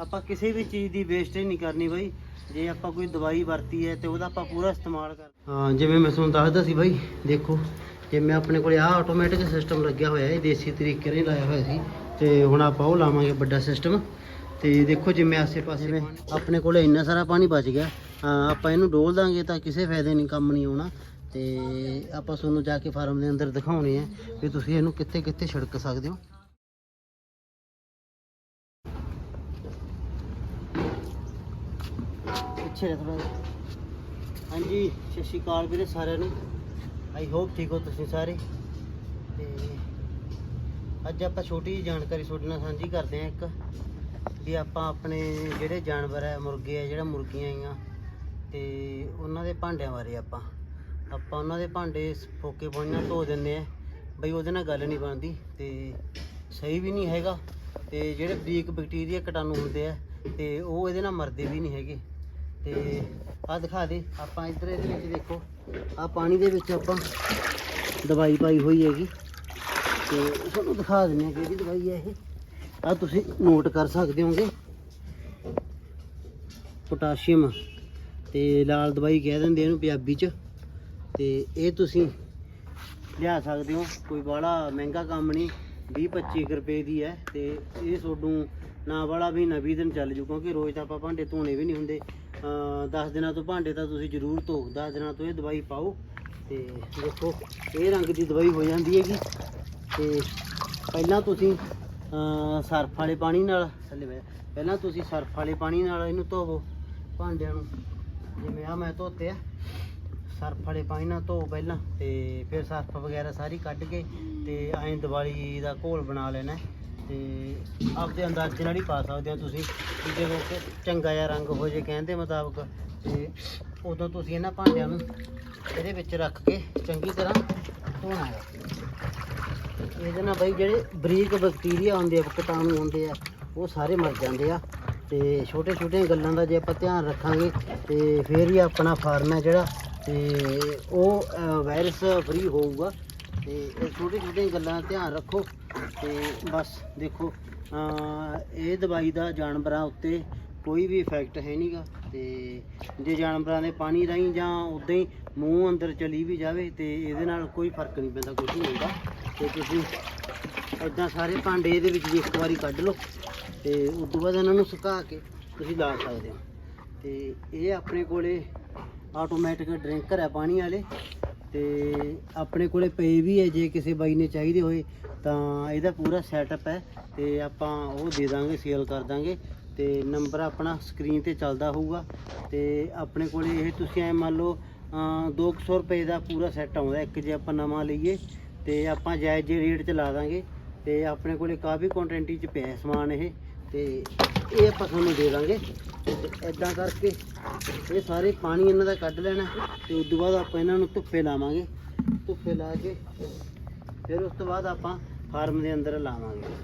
ਆਪਾਂ ਕਿਸੇ ਵੀ ਚੀਜ਼ ਦੀ ਵੇਸਟੇਜ ਨਹੀਂ ਕਰਨੀ ਬਾਈ। ਜੇ ਆਪਾਂ ਕੋਈ ਦਵਾਈ ਵਰਤੀ ਹੈ ਤੇ ਉਹਦਾ ਆਪਾਂ ਪੂਰਾ ਇਸਤੇਮਾਲ ਕਰ ਹਾਂ ਜਿਵੇਂ ਮੈਂ ਤੁਹਾਨੂੰ ਦੱਸਦਾ ਸੀ ਬਾਈ ਦੇਖੋ ਜਿਵੇਂ ਆਪਣੇ ਕੋਲੇ ਆਹ ਆਟੋਮੈਟਿਕ ਸਿਸਟਮ ਲੱਗਿਆ ਹੋਇਆ ਹੈ ਦੇਸੀ ਤਰੀਕੇ ਨਾਲ ਹੀ ਲਾਇਆ ਹੋਇਆ ਸੀ ਤੇ ਹੁਣ ਆਪਾਂ ਉਹ ਲਾਵਾਂਗੇ ਵੱਡਾ ਸਿਸਟਮ ਤੇ ਦੇਖੋ ਜਿਵੇਂ ਆਸੇ-ਪਾਸੇ ਆਪਣੇ ਕੋਲੇ ਇੰਨਾ ਸਾਰਾ ਪਾਣੀ ਬਚ ਗਿਆ ਹਾਂ, ਆਪਾਂ ਇਹਨੂੰ ਡੋਲ ਦਾਂਗੇ ਤਾਂ ਕਿਸੇ ਫਾਇਦੇ ਨਹੀਂ ਕੰਮ ਨਹੀਂ ਆਉਣਾ। ਤੇ ਆਪਾਂ ਤੁਹਾਨੂੰ ਜਾ ਕੇ ਫਾਰਮ ਦੇ ਅੰਦਰ ਦਿਖਾਉਣੇ ਆ ਵੀ ਤੁਸੀਂ ਇਹਨੂੰ ਕਿੱਥੇ ਕਿੱਥੇ ਛਿੜਕ ਸਕਦੇ ਹੋ। ਪਿੱਛੇ ਰਹਿ ਥੋੜਾ ਹਾਂਜੀ, ਸਤਿ ਸ਼੍ਰੀ ਅਕਾਲ ਵੀਰੇ ਸਾਰਿਆਂ ਨੂੰ। ਆਈ ਹੋਪ ਠੀਕ ਹੋ ਤੁਸੀਂ ਸਾਰੇ। ਤੇ ਅੱਜ ਆਪਾਂ ਛੋਟੀ ਜਿਹੀ ਜਾਣਕਾਰੀ ਤੁਹਾਡੇ ਨਾਲ ਸਾਂਝੀ ਕਰਦੇ ਹਾਂ ਇੱਕ, ਵੀ ਆਪਾਂ ਆਪਣੇ ਜਿਹੜੇ ਜਾਨਵਰ ਹੈ, ਮੁਰਗੇ ਆ ਜਿਹੜਾ ਮੁਰਗੀਆਂ ਆਈਆਂ, ਤੇ ਉਹਨਾਂ ਦੇ ਭਾਂਡਿਆਂ ਬਾਰੇ ਆਪਾਂ। ਆਪਾਂ ਉਹਨਾਂ ਦੇ ਭਾਂਡੇ ਫੋਕੇ ਪਾਣੀ ਨਾਲ ਧੋ ਦਿੰਦੇ ਆ ਬਈ ਉਹਦੇ ਨਾਲ ਗੱਲ ਨਹੀਂ ਬਣਦੀ, ਤੇ ਸਹੀ ਵੀ ਨਹੀਂ ਹੈਗਾ। ਤੇ ਜਿਹੜੇ ਬਰੀਕ ਬੈਕਟੀਰੀਆ ਕੀਟਾਣੂ ਹੁੰਦੇ ਆ, ਤੇ ਉਹ ਇਹਦੇ ਨਾਲ ਮਰਦੇ ਵੀ ਨਹੀਂ ਹੈਗੇ। ਤੇ ਆਹ ਦਿਖਾ ਦੇ ਆਪਾਂ ਇੱਧਰ ਇਹਦੇ ਵਿੱਚ ਦੇਖੋ ਆਹ ਪਾਣੀ ਦੇ ਵਿੱਚ ਆਪਾਂ ਦਵਾਈ ਪਾਈ ਹੋਈ ਹੈਗੀ। ਤੇ ਤੁਹਾਨੂੰ ਦਿਖਾ ਦਿੰਦੇ ਆ ਕਿਹੜੀ ਦਵਾਈ ਹੈ ਇਹ। ਆ ਤੁਸੀਂ ਨੋਟ ਕਰ ਸਕਦੇ ਹੋਗੇ। ਪੋਟਾਸ਼ੀਅਮ ਤੇ ਲਾਲ ਦਵਾਈ ਕਹਿ ਦਿੰਦੇ ਇਹਨੂੰ ਪੰਜਾਬੀ ਚ। ਤੇ ਇਹ ਤੁਸੀਂ ਲਿਆ ਸਕਦੇ ਹੋ ਕੋਈ ਬਾਹਲਾ ਮਹਿੰਗਾ ਕੰਮ ਨਹੀਂ 20 25 ਰੁਪਏ ਦੀ ਹੈ। ਤੇ ਇਹ ਤੁਹਾਨੂੰ ਨਾ ਵਾਲਾ ਵੀ ਨਾ 20 ਦਿਨ ਚੱਲ ਜੂ ਕਿਉਂਕਿ ਰੋਜ਼ ਤਾਂ ਆਪਾਂ ਭਾਂਡੇ ਧੋਣੇ ਵੀ ਨਹੀਂ ਹੁੰਦੇ। 10 ਦਿਨਾਂ ਤੋਂ ਭਾਂਡੇ ਤਾਂ ਤੁਸੀਂ ਜ਼ਰੂਰ ਧੋ 10 ਦਿਨਾਂ ਤੋਂ ਇਹ ਦਵਾਈ ਪਾਓ। ਤੇ ਦੇਖੋ, ਇਹ ਰੰਗ ਦੀ ਦਵਾਈ ਹੋ ਜਾਂਦੀ ਹੈਗੀ। ਤੇ ਪਹਿਲਾਂ ਤੁਸੀਂ ਸਰਫ ਵਾਲੇ ਪਾਣੀ ਨਾਲ, ਥੱਲੇ ਬਹਿ ਪਹਿਲਾਂ ਤੁਸੀਂ ਸਰਫ ਵਾਲੇ ਪਾਣੀ ਨਾਲ ਇਹਨੂੰ ਧੋਵੋ ਭਾਂਡਿਆਂ ਨੂੰ। ਜਿਵੇਂ ਆ ਮੈਂ ਧੋਤੇ ਆ। ਸਰਫ ਵਾਲੇ ਪਾਣੀ ਨਾਲ ਧੋ ਪਹਿਲਾਂ ਤੇ ਫਿਰ ਸਰਫ ਵਗੈਰਾ ਸਾਰੀ ਕੱਢ ਕੇ ਤੇ ਐਂ ਦੀਵਾਲੀ ਦਾ ਘੋਲ ਬਣਾ ਲੈਣਾ। ਤੇ ਆਪਦੇ ਅੰਦਾਜ਼ੇ ਨਾਲ ਹੀ ਪਾ ਸਕਦੇ ਹੋ ਤੁਸੀਂ ਵੀ ਜਦੋਂ ਕਿ ਚੰਗਾ ਜਿਹਾ ਰੰਗ ਹੋ ਜੇ ਕਹਿੰਦੇ ਮੁਤਾਬਕ ਤੇ ਉਦੋਂ ਤੁਸੀਂ ਇਹਨਾਂ ਭਾਂਡਿਆਂ ਨੂੰ ਇਹਦੇ ਵਿੱਚ ਰੱਖ ਕੇ ਚੰਗੀ ਤਰ੍ਹਾਂ ਧੋਣਾ ਹੈ। ਇਹਦੇ ਨਾਲ ਬਈ ਜਿਹੜੇ ਬਰੀਕ ਬੈਕਟੀਰੀਆ ਹੁੰਦੇ ਆ, ਕੀਟਾਣੂ ਹੁੰਦੇ ਆ, ਉਹ ਸਾਰੇ ਮਰ ਜਾਂਦੇ ਆ ਤੇ ਛੋਟੇ ਛੋਟੀਆਂ ਗੱਲਾਂ ਦਾ ਜੇ ਆਪਾਂ ਧਿਆਨ ਰੱਖਾਂਗੇ ਤੇ ਫਿਰ ਹੀ ਆਪਣਾ ਫਾਰਮ ਹੈ ਜਿਹੜਾ ਤੇ ਉਹ ਵਾਇਰਸ ਫਰੀ ਹੋਊਗਾ। ਤੇ ਇਹ ਛੋਟੇ ਛੋਟੀਆਂ ਗੱਲਾਂ ਧਿਆਨ ਰੱਖੋ ਤੇ ਬਸ ਦੇਖੋ ਇਹ ਦਵਾਈ ਦਾ ਜਾਨਵਰਾਂ ਉੱਤੇ ਕੋਈ ਵੀ ਇਫੈਕਟ ਹੈ ਨਹੀਂਗਾ ਤੇ ਜੇ ਜਾਨਵਰਾਂ ਦੇ ਪਾਣੀ ਰਾਹੀਂ ਜਾਂ ਉਦਾਂ ਹੀ ਮੂੰਹ ਅੰਦਰ ਚਲੀ ਵੀ ਜਾਵੇ ਤੇ ਇਹਦੇ ਨਾਲ ਕੋਈ ਫ਼ਰਕ ਨਹੀਂ ਪੈਂਦਾ ਕੁਝ ਨਹੀਂ ਹੁੰਦਾ। ਤੇ ਤੁਸੀਂ ਇਦਾਂ ਸਾਰੇ ਭਾਂਡੇ ਇਹਦੇ ਵਿੱਚ ਵੀ ਇੱਕ ਵਾਰੀ ਕੱਢ ਲਓ ਤੇ ਉਸ ਤੋਂ ਬਾਅਦ ਇਹਨਾਂ ਨੂੰ ਸੁਕਾ ਕੇ ਤੁਸੀਂ ਲਾ ਸਕਦੇ ਹੋ। ਤੇ ਇਹ ਆਪਣੇ ਕੋਲੇ ਆਟੋਮੈਟਿਕ ਡਰਿੰਕਰ ਹੈ ਪਾਣੀ ਵਾਲੇ। ਤੇ ਆਪਣੇ ਕੋਲੇ ਪਏ ਵੀ ਹੈ, ਜੇ ਕਿਸੇ ਬਾਈ ਨੇ ਚਾਹੀਦੇ ਹੋਏ, ਤਾਂ ਇਹਦਾ ਪੂਰਾ ਸੈਟਅਪ ਹੈ ਤੇ ਆਪਾਂ ਉਹ ਦੇ ਦਾਂਗੇ ਸੇਲ ਕਰ ਦਾਂਗੇ ਤੇ ਨੰਬਰ ਆਪਣਾ ਸਕਰੀਨ ਤੇ ਚੱਲਦਾ ਹੋਊਗਾ ਤੇ ਆਪਣੇ ਕੋਲੇ ਇਹ ਤੁਸੀਂ ਐ ਮੰਨ ਲਓ ਅਮ 200 ਰੁਪਏ ਦਾ ਪੂਰਾ ਸੈੱਟ ਆਉਂਦਾ, ਇੱਕ ਜੇ ਆਪਾਂ ਨਵਾਂ ਲਈਏ ਤੇ ਆਪਾਂ ਜਾਇਜ਼ ਜਿਹੇ ਰੇਟ 'ਚ ਲਾ ਦਾਂਗੇ ਤੇ ਆਪਣੇ ਕੋਲੇ ਕਾਫੀ ਕੁਆਂਟੀਟੀ 'ਚ ਪਿਆ ਸਮਾਨ ਇਹ ਤੇ ਇਹ ਆਪਾਂ ਤੁਹਾਨੂੰ ਦੇ ਦਾਂਗੇ। ਤੇ ਇਦਾਂ ਕਰਕੇ ਇਹ ਸਾਰੇ ਪਾਣੀ ਇਹਨਾਂ ਦਾ ਕੱਢ ਲੈਣਾ। ਤੇ ਉਸ ਤੋਂ ਬਾਅਦ ਆਪਾਂ ਇਹਨਾਂ ਨੂੰ ਧੁੱਪੇ ਲਾਵਾਂਗੇ। ਧੁੱਪੇ ਲਾ ਕੇ ਫਿਰ ਉਸ ਤੋਂ ਬਾਅਦ ਆਪਾਂ ਫਾਰਮ ਦੇ ਅੰਦਰ ਲਾਵਾਂਗੇ।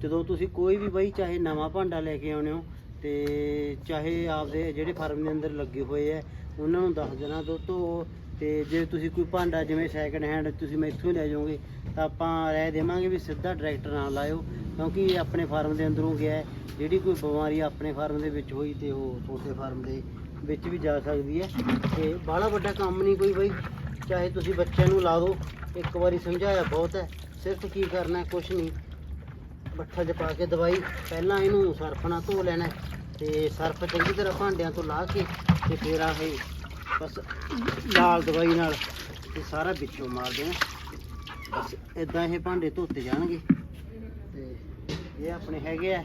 ਜਦੋਂ ਤੁਸੀਂ ਕੋਈ ਵੀ ਬਈ ਚਾਹੇ ਨਵਾਂ ਭਾਂਡਾ ਲੈ ਕੇ ਆਉਣੇ ਹੋ ਤੇ ਚਾਹੇ ਆਪਦੇ ਜਿਹੜੇ ਫਾਰਮ ਦੇ ਅੰਦਰ ਲੱਗੇ ਹੋਏ ਆ, ਉਹਨਾਂ ਨੂੰ ਦੱਸ ਦੇਣਾ ਦੋਸਤੋ ਤੇ। ਜੇ ਤੁਸੀਂ ਕੋਈ ਭਾਂਡਾ ਜਿਵੇਂ ਸੈਕੰਡ ਹੈਂਡ ਤੁਸੀਂ ਮੈਥੋਂ ਲੈ ਜਾਓਗੇ, ਤਾਂ ਆਪਾਂ ਰਹਿ ਦੇਵਾਂਗੇ ਵੀ ਸਿੱਧਾ ਡਾਇਰੈਕਟ ਨਾ ਲਾਇਓ। ਕਿਉਂਕਿ ਇਹ ਆਪਣੇ ਫਾਰਮ ਦੇ ਅੰਦਰੋਂ ਗਿਆ ਹੈ। ਜਿਹੜੀ ਕੋਈ ਬਿਮਾਰੀ ਆਪਣੇ ਫਾਰਮ ਦੇ ਵਿੱਚ ਹੋਈ ਤੇ ਉਹ ਤੁਹਾਡੇ ਫਾਰਮ ਦੇ ਵਿੱਚ ਵੀ ਜਾ ਸਕਦੀ ਹੈ। ਤੇ ਬਾਹਲਾ ਵੱਡਾ ਕੰਮ ਨਹੀਂ ਕੋਈ ਬਈ। ਚਾਹੇ ਤੁਸੀਂ ਬੱਚਿਆਂ ਨੂੰ ਲਾ ਦਿਓ। ਇੱਕ ਵਾਰੀ ਸਮਝਾਇਆ ਬਹੁਤ ਹੈ। ਸਿਰਫ ਕੀ ਕਰਨਾ ਹੈ, ਕੁਛ ਨਹੀਂ। ਬੱਠਾ 'ਚ ਪਾ ਕੇ ਦਵਾਈ। ਪਹਿਲਾਂ ਇਹਨੂੰ ਸਰਫ ਨਾਲ ਧੋ ਲੈਣਾ ਹੈ। ਤੇ ਸਰਫ ਚੰਗੀ ਤਰ੍ਹਾਂ ਭਾਂਡਿਆਂ ਤੋਂ ਲਾ ਕੇ ਤੇ ਫਿਰ ਆਹ ਇਹ ਬਸ ਲਾਲ ਦਵਾਈ ਨਾਲ ਇਹ ਸਾਰਾ ਵਿੱਚੋਂ ਮਾਰ ਦੇਣਾ। ਬਸ ਇਦਾਂ ਇਹ ਭਾਂਡੇ ਧੋਤੇ ਜਾਣਗੇ। ਇਹ ਆਪਣੇ ਹੈਗੇ ਆ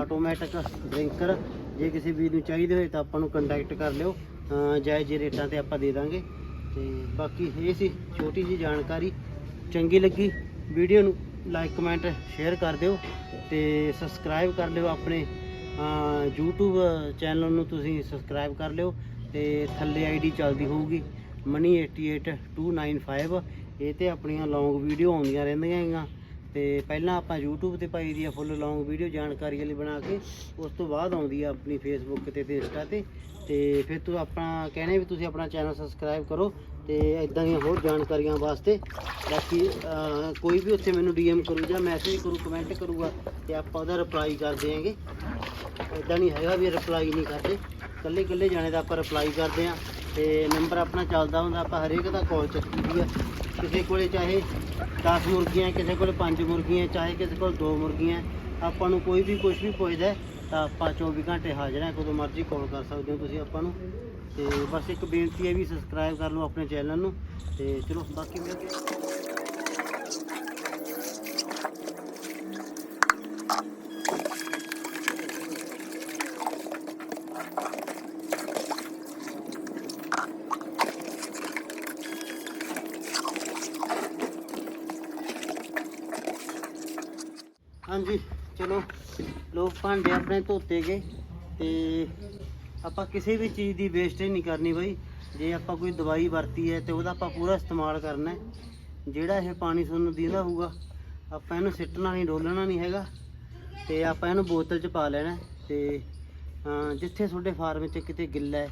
ਆਟੋਮੈਟਿਕ ਡਰਿੰਕਰ ਜੇ ਕਿਸੇ ਵੀਰ ਨੂੰ ਚਾਹੀਦੇ ਹੋਏ ਤਾਂ ਆਪਾਂ ਨੂੰ ਕੰਟੈਕਟ ਕਰ ਲਿਓ। ਅਹ ਜਾਇਜ਼ ਰੇਟਾਂ ਤੇ ਆਪਾਂ ਦੇ ਦਾਂਗੇ। ਤੇ ਬਾਕੀ ਇਹ ਸੀ, ਛੋਟੀ ਜੀ ਜਾਣਕਾਰੀ। ਚੰਗੀ ਲੱਗੀ ਵੀਡੀਓ ਨੂੰ ਲਾਈਕ ਕਮੈਂਟ ਸ਼ੇਅਰ ਕਰ ਦਿਓ। ਤੇ ਸਬਸਕ੍ਰਾਈਬ ਕਰ ਲਿਓ ਆਪਣੇ, ਅਹ YouTube ਚੈਨਲ ਨੂੰ ਤੁਸੀਂ ਸਬਸਕ੍ਰਾਈਬ ਕਰ ਲਿਓ। ਤੇ ਥੱਲੇ ਆਈਡੀ ਚੱਲਦੀ ਹੋਊਗੀ ਮਨੀ88295 ਇਹ ਤੇ ਆਪਣੀਆਂ ਲੌਂਗ ਵੀਡੀਓ ਆਉਂਦੀਆਂ ਰਹਿੰਦੀਆਂ ਹੈਗੀਆਂ। ਤੇ ਪਹਿਲਾਂ ਆਪਾਂ YouTube ਤੇ ਪਾਈ ਦੀ ਆ ਫੁੱਲ ਲੌਂਗ ਵੀਡੀਓ ਜਾਣਕਾਰੀ ਵਾਲੀ ਬਣਾ ਕੇ, ਉਸ ਤੋਂ ਬਾਅਦ ਆਉਂਦੀ ਆ ਆਪਣੀ Facebook ਤੇ ਤੇ Insta ਤੇ। ਤੇ ਫਿਰ ਤੂੰ ਆਪਣਾ, ਕਹਿੰਦੇ ਵੀ ਤੁਸੀਂ ਆਪਣਾ ਚੈਨਲ ਸਬਸਕ੍ਰਾਈਬ ਕਰੋ ਤੇ ਇਦਾਂ ਦੀਆਂ ਹੋਰ ਜਾਣਕਾਰੀਆਂ ਵਾਸਤੇ। ਬਾਕੀ ਕੋਈ ਵੀ ਉੱਥੇ ਮੈਨੂੰ DM ਕਰੂ ਜਾਂ ਮੈਸੇਜ ਕਰੂ ਕਮੈਂਟ ਕਰੂਗਾ ਤੇ ਆਪਾਂ ਉਹਦਾ ਰਿਪਲਾਈ ਕਰ ਦੇਵਾਂਗੇ ਇਦਾਂ ਨਹੀਂ ਹੈਗਾ ਵੀ ਰਿਪਲਾਈ ਨਹੀਂ ਕਰਦੇ। ਇਕੱਲੇ ਇਕੱਲੇ ਜਾਣੇ ਦਾ ਆਪਾਂ ਰਿਪਲਾਈ ਕਰਦੇ ਆ। ਤੇ ਨੰਬਰ ਆਪਣਾ ਚੱਲਦਾ ਹੁੰਦਾ, ਆਪਾਂ ਹਰੇਕ ਦਾ ਕਾਲ ਚੱਕੀ ਆ। ਕਿਸੇ ਕੋਲੇ ਚਾਹੇ 10 ਮੁਰਗੀਆਂ, ਕਿਸੇ ਕੋਲੇ 5 ਮੁਰਗੀਆਂ, ਚਾਹੇ ਕਿਸੇ ਕੋਲ 2 ਮੁਰਗੀਆਂ, ਆਪਾਂ ਨੂੰ ਕੋਈ ਵੀ ਕੁਝ ਵੀ ਪੁੱਛਦਾ ਤਾਂ ਆਪਾਂ 24 ਘੰਟੇ ਹਾਜ਼ਰ ਹਾਂ, ਕਦੋਂ ਮਰਜ਼ੀ ਕਾਲ ਕਰ ਸਕਦੇ ਹੋ ਤੁਸੀਂ ਆਪਾਂ ਨੂੰ। ਤੇ ਬਸ ਇੱਕ ਬੇਨਤੀ ਹੈ ਵੀ ਸਬਸਕ੍ਰਾਈਬ ਕਰ ਲਓ ਆਪਣੇ ਚੈਨਲ ਨੂੰ। ਤੇ ਚਲੋ, ਬਾਕੀ ਮਿਲਦੇ ਹਾਂ ਹਾਂਜੀ ਚਲੋ ਲੋਕ ਭਾਂਡੇ ਆਪਣੇ ਧੋਤੇ ਗਏ ਤੇ ਆਪਾਂ ਕਿਸੇ ਵੀ ਚੀਜ਼ ਦੀ ਵੇਸਟੇਜ ਨਹੀਂ ਕਰਨੀ ਬਈ। ਜੇ ਆਪਾਂ ਕੋਈ ਦਵਾਈ ਵਰਤੀ ਹੈ ਤੇ ਉਹਦਾ ਆਪਾਂ ਪੂਰਾ ਇਸਤੇਮਾਲ ਕਰਨਾ ਹੈ। ਜਿਹੜਾ ਇਹ ਪਾਣੀ ਤੁਹਾਨੂੰ ਦਿੰਦਾ ਹੋਊਗਾ। ਆਪਾਂ ਇਹਨੂੰ ਸਿੱਟਣਾ ਨਹੀਂ, ਡੋਲਣਾ ਨਹੀਂ ਹੈਗਾ। ਤੇ ਆਪਾਂ ਇਹਨੂੰ ਬੋਤਲ 'ਚ ਪਾ ਲੈਣਾ ਹੈ ਤੇ ਜਿੱਥੇ ਤੁਹਾਡੇ ਫਾਰਮ 'ਚ ਕਿਤੇ ਗਿੱਲਾ ਹੈ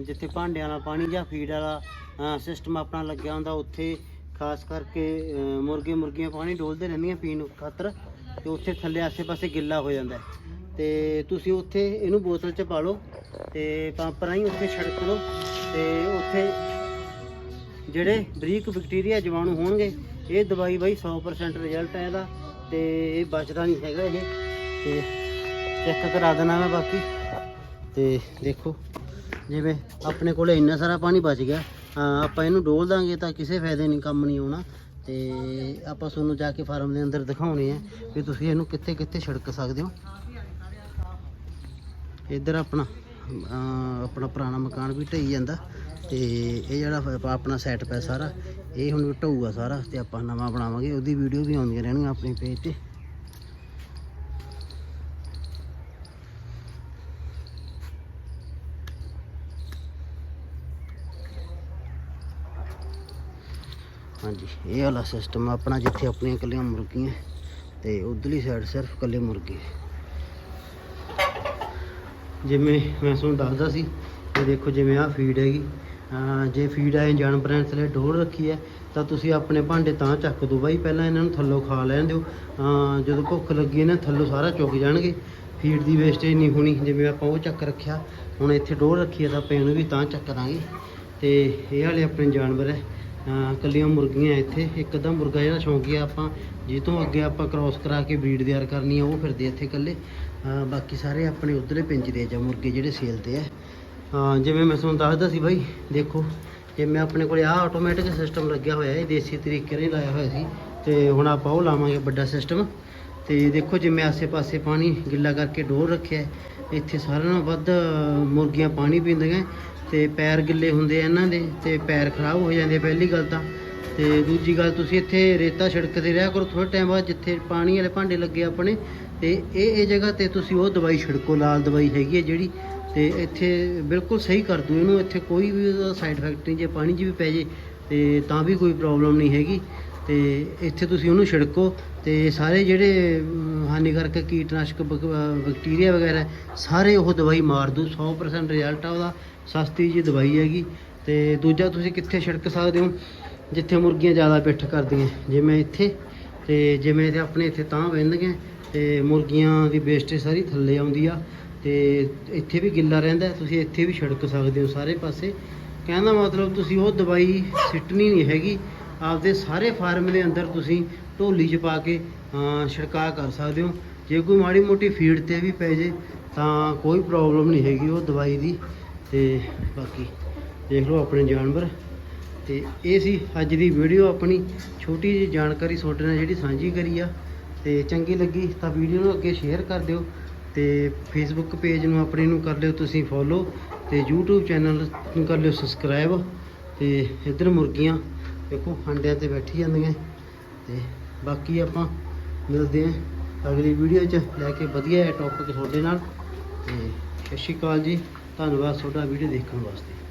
ਜਿੱਥੇ ਭਾਂਡਿਆਂ ਵਾਲਾ ਪਾਣੀ ਜਾਂ ਫੀਡ ਵਾਲਾ ਸਿਸਟਮ ਆਪਣਾ ਲੱਗਿਆ ਹੁੰਦਾ, ਉੱਥੇ ਖਾਸ ਕਰਕੇ ਮੁਰਗੇ ਮੁਰਗੀਆਂ ਪਾਣੀ ਡੋਲਦੇ ਰਹਿੰਦੀਆਂ ਪੀਣ ਖਾਤਰ। ਤੇ ਉੱਥੇ ਥੱਲੇ ਆਸੇ-ਪਾਸੇ ਗਿੱਲਾ ਹੋ ਜਾਂਦਾ ਹੈ। ਤੇ ਤੁਸੀਂ ਉੱਥੇ ਇਹਨੂੰ ਬੋਤਲ 'ਚ ਪਾ ਲਓ ਤੇ ਪੰਪ ਰਾਹੀਂ ਉੱਥੇ ਛਿੜਕ ਲਓ ਤੇ ਉੱਥੇ ਜਿਹੜੇ ਬਰੀਕ ਬੈਕਟੀਰੀਆ ਜੀਵਾਣੂ ਹੋਣਗੇ ਇਹ ਦਵਾਈ ਬਾਈ 100% ਰਿਜ਼ਲਟ ਹੈ ਇਹਦਾ ਤੇ ਇਹ ਬਚਦਾ ਨਹੀਂ ਹੈਗਾ ਇਹ। ਤੇ ਚੈੱਕ ਕਰਾ ਦੇਣਾ ਮੈਂ ਬਾਕੀ। ਤੇ ਦੇਖੋ ਜਿਵੇਂ ਆਪਣੇ ਕੋਲੇ ਇੰਨਾ ਸਾਰਾ ਪਾਣੀ ਬਚ ਗਿਆ ਹਾਂ, ਆਪਾਂ ਇਹਨੂੰ ਡੋਲ ਦਾਂਗੇ ਤਾਂ ਕਿਸੇ ਫਾਇਦੇ ਨਹੀਂ ਕੰਮ ਨਹੀਂ ਆਉਣਾ। ਤੇ ਆਪਾਂ ਤੁਹਾਨੂੰ ਜਾ ਕੇ ਫਾਰਮ ਦੇ ਅੰਦਰ ਦਿਖਾਉਣੇ ਆ ਵੀ ਤੁਸੀਂ ਇਹਨੂੰ ਕਿੱਥੇ ਕਿੱਥੇ ਛਿੜਕ ਸਕਦੇ ਹੋ। ਇੱਧਰ ਆਪਣਾ ਆਪਣਾ ਪੁਰਾਣਾ ਮਕਾਨ ਵੀ ਢਈ ਜਾਂਦਾ ਤੇ ਇਹ ਜਿਹੜਾ ਆਪਣਾ ਸੈਟ ਪਿਆ ਸਾਰਾ, ਇਹ ਹੁਣ ਢਊਗਾ ਸਾਰਾ ਤੇ ਆਪਾਂ ਨਵਾਂ ਬਣਾਵਾਂਗੇ, ਉਹਦੀ ਵੀਡੀਓ ਵੀ ਆਉਂਦੀਆਂ ਰਹਿਣਗੀਆਂ ਆਪਣੇ ਪੇਜ ਤੇ। ਹਾਂਜੀ, ਇਹ ਵਾਲਾ ਸਿਸਟਮ ਆਪਣਾ ਜਿੱਥੇ ਆਪਣੀਆਂ ਇਕੱਲੀਆਂ ਮੁਰਗੀਆਂ ਤੇ ਉਧਰਲੀ ਸਾਈਡ ਸਿਰਫ ਇਕੱਲੇ ਮੁਰਗੇ ਜਿਵੇਂ ਮੈਂ ਤੁਹਾਨੂੰ ਦੱਸਦਾ ਸੀ, ਇਹ ਦੇਖੋ ਜਿਵੇਂ ਆਹ ਫੀਡ ਹੈਗੀ। ਜੇ ਫੀਡ ਆਏ ਜਾਨਵਰਾਂ ਦੇ ਥੱਲੇ ਡੋਰ ਰੱਖੀ ਹੈ, ਤਾਂ ਤੁਸੀਂ ਆਪਣੇ ਭਾਂਡੇ ਤਾਂ ਚੱਕ ਦਿਓ ਬਾਈ, ਪਹਿਲਾਂ ਇਹਨਾਂ ਨੂੰ ਥੱਲੋਂ ਖਾ ਲੈਣ ਦਿਓ। ਜਦੋਂ ਭੁੱਖ ਲੱਗੀ ਇਹਨਾਂ ਥੱਲੋਂ ਸਾਰਾ ਚੁੱਕ ਜਾਣਗੇ। ਫੀਡ ਦੀ ਵੇਸਟੇਜ ਨਹੀਂ ਹੋਣੀ, ਜਿਵੇਂ ਆਪਾਂ ਉਹ ਚੱਕ ਰੱਖਿਆ, ਹੁਣ ਇੱਥੇ ਡੋਰ ਰੱਖੀ ਹੈ ਤਾਂ ਆਪਾਂ ਇਹਨੂੰ ਵੀ ਤਾਂ ਚੱਕ ਦਾਂਗੇ। ਤੇ ਇਹ ਵਾਲੇ ਆਪਣੇ ਜਾਨਵਰ ਹੈ। ਕੱਲੀਆਂ ਮੁਰਗੀਆਂ ਇੱਥੇ। ਇੱਕ ਅੱਧਾ ਮੁਰਗਾ ਜਿਹੜਾ ਸ਼ੌਂਕੀ ਆ ਆਪਾਂ ਜਿਹ ਤੋਂ ਅੱਗੇ ਆਪਾਂ ਕ੍ਰਾਸ ਕਰਾ ਕੇ ਬਰੀਡ ਤਿਆਰ ਕਰਨੀ ਆ, ਉਹ ਫਿਰਦੇ ਇੱਥੇ ਇਕੱਲੇ। ਬਾਕੀ ਸਾਰੇ ਆਪਣੇ ਉਧਰਲੇ ਪਿੰਜਰੇ 'ਚ ਆ ਮੁਰਗੇ ਜਿਹੜੇ ਸੇਲ ਤੇ ਆ। ਜਿਵੇਂ ਮੈਂ ਤੁਹਾਨੂੰ ਦੱਸਦਾ ਸੀ ਬਾਈ, ਦੇਖੋ, ਜੇ ਮੈਂ ਆਪਣੇ ਕੋਲੇ ਆਹ ਆਟੋਮੈਟਿਕ ਸਿਸਟਮ ਲੱਗਿਆ ਹੋਇਆ ਇਹ, ਦੇਸੀ ਤਰੀਕੇ ਨਾਲ ਲਾਇਆ ਹੋਇਆ ਸੀ, ਤੇ ਹੁਣ ਆਪਾਂ ਉਹ ਲਾਵਾਂਗੇ ਵੱਡਾ ਸਿਸਟਮ ਤੇ ਦੇਖੋ ਜਿਵੇਂ ਆਸੇ-ਪਾਸੇ ਪਾਣੀ ਗਿੱਲਾ ਕਰਕੇ ਡੋਰ ਰੱਖਿਆ, ਇੱਥੇ ਸਾਰਿਆਂ ਨਾਲੋਂ ਵੱਧ ਮੁਰਗੀਆਂ ਪਾਣੀ ਪੀਂਦੀਆਂ। ਤੇ ਪੈਰ ਗਿੱਲੇ ਹੁੰਦੇ ਆ ਇਹਨਾਂ ਦੇ ਤੇ ਪੈਰ ਖਰਾਬ ਹੋ ਜਾਂਦੇ ਪਹਿਲੀ ਗੱਲ ਤਾਂ। ਤੇ ਦੂਜੀ ਗੱਲ ਤੁਸੀਂ ਇੱਥੇ ਰੇਤਾ ਛਿੜਕਦੇ ਰਿਹਾ ਕਰੋ ਥੋੜੇ ਟਾਈਮ ਬਾਅਦ ਜਿੱਥੇ ਪਾਣੀ ਵਾਲੇ ਭਾਂਡੇ ਲੱਗੇ ਆਪਣੇ, ਤੇ ਇਹ ਇਹ ਜਗ੍ਹਾ ਤੇ ਤੁਸੀਂ ਉਹ ਦਵਾਈ ਛਿੜਕੋ, ਲਾਲ ਦਵਾਈ ਹੈਗੀ ਹੈ ਜਿਹੜੀ, ਤੇ ਇੱਥੇ ਬਿਲਕੁਲ ਸਹੀ ਕਰ ਦੂ ਇਹਨੂੰ, ਇੱਥੇ ਕੋਈ ਵੀ ਉਹਦਾ ਸਾਈਡ ਇਫੈਕਟ ਨਹੀਂ, ਜੇ ਪਾਣੀ 'ਚ ਵੀ ਪੈ ਜੇ, ਤੇ ਤਾਂ ਵੀ ਕੋਈ ਪ੍ਰੋਬਲਮ ਨਹੀਂ ਹੈਗੀ। ਤੇ ਇੱਥੇ ਤੁਸੀਂ ਉਹਨੂੰ ਛਿੜਕੋ, ਤੇ ਸਾਰੇ ਜਿਹੜੇ ਹਾਨੀਕਾਰਕ ਕੀਟਨਾਸ਼ਕ ਬਕ- ਬੈਕਟੀਰੀਆ ਵਗੈਰਾ, ਸਾਰੇ ਉਹ ਦਵਾਈ ਮਾਰ ਦੂ 100% ਰਿਜ਼ਲਟ ਆ ਉਹਦਾ। ਸਸਤੀ ਜੀ ਦਵਾਈ ਹੈਗੀ ਤੇ ਦੂਜਾ ਤੁਸੀਂ ਕਿੱਥੇ ਛਿੜਕ ਸਕਦੇ ਹੋ? ਜਿੱਥੇ ਮੁਰਗੀਆਂ ਜ਼ਿਆਦਾ ਪਿੱਠ ਕਰਦੀਆਂ। ਜਿਵੇਂ ਇੱਥੇ ਤੇ ਜਿਵੇਂ ਤੇ ਆਪਣੇ ਇੱਥੇ ਤਾਂ ਬਹਿੰਦੀਆਂ ਤੇ ਮੁਰਗੀਆਂ ਦੀ ਵੇਸਟੇਜ ਸਾਰੀ ਥੱਲੇ ਆਉਂਦੀ ਆ ਤੇ ਇੱਥੇ ਵੀ ਗਿੱਲਾ ਰਹਿੰਦਾ ਤੁਸੀਂ ਇੱਥੇ ਵੀ ਛਿੜਕ ਸਕਦੇ ਹੋ ਸਾਰੇ ਪਾਸੇ। ਕਹਿਣ ਦਾ ਮਤਲਬ ਤੁਸੀਂ ਉਹ ਦਵਾਈ ਸਿੱਟਣੀ ਨਹੀਂ ਹੈਗੀ। ਆਪਦੇ ਸਾਰੇ ਫਾਰਮ ਦੇ ਅੰਦਰ ਤੁਸੀਂ ਢੋਲੀ 'ਚ ਪਾ ਕੇ ਅਹ, ਛਿੜਕਾਅ ਕਰ ਸਕਦੇ ਹੋ। ਜੇ ਕੋਈ ਮਾੜੀ ਮੋਟੀ ਫੀਡ ਤੇ ਵੀ ਪੈ ਜੇ ਤਾਂ ਕੋਈ ਪ੍ਰੋਬਲਮ ਨਹੀਂ ਹੈਗੀ ਉਹ ਦਵਾਈ ਦੀ। ਤੇ ਬਾਕੀ ਦੇਖ ਲਓ ਆਪਣੇ ਜਾਨਵਰ। ਤੇ ਇਹ ਸੀ ਅੱਜ ਦੀ ਵੀਡੀਓ ਆਪਣੀ। ਛੋਟੀ ਜਿਹੀ ਜਾਣਕਾਰੀ ਤੁਹਾਡੇ ਨਾਲ ਜਿਹੜੀ ਸਾਂਝੀ ਕਰੀ ਆ। ਤੇ ਚੰਗੀ ਲੱਗੀ ਤਾਂ ਵੀਡੀਓ ਨੂੰ ਅੱਗੇ ਸ਼ੇਅਰ ਕਰ ਦਿਓ। ਤੇ ਫੇਸਬੁੱਕ ਪੇਜ ਨੂੰ ਆਪਣੇ ਨੂੰ ਕਰ ਲਿਓ ਤੁਸੀਂ ਫੋਲੋ ਤੇ YouTube ਚੈਨਲ ਨੂੰ ਕਰ ਲਿਓ ਸਬਸਕ੍ਰਾਈਬ ਤੇ ਇੱਧਰ ਮੁਰਗੀਆਂ ਦੇਖੋ ਅੰਡਿਆਂ ਤੇ ਬੈਠੀ ਜਾਂਦੀਆਂ। ਤੇ ਬਾਕੀ ਆਪਾਂ ਮਿਲਦੇ ਹਾਂ ਅਗਲੀ ਵੀਡੀਓ 'ਚ। ਲੈ ਕੇ ਵਧੀਆ ਟੌਪਿਕ ਤੁਹਾਡੇ ਨਾਲ। ਤੇ ਸਤਿ ਸ਼੍ਰੀ ਅਕਾਲ ਜੀ। ਧੰਨਵਾਦ ਤੁਹਾਡਾ ਵੀਡੀਓ ਦੇਖਣ ਵਾਸਤੇ।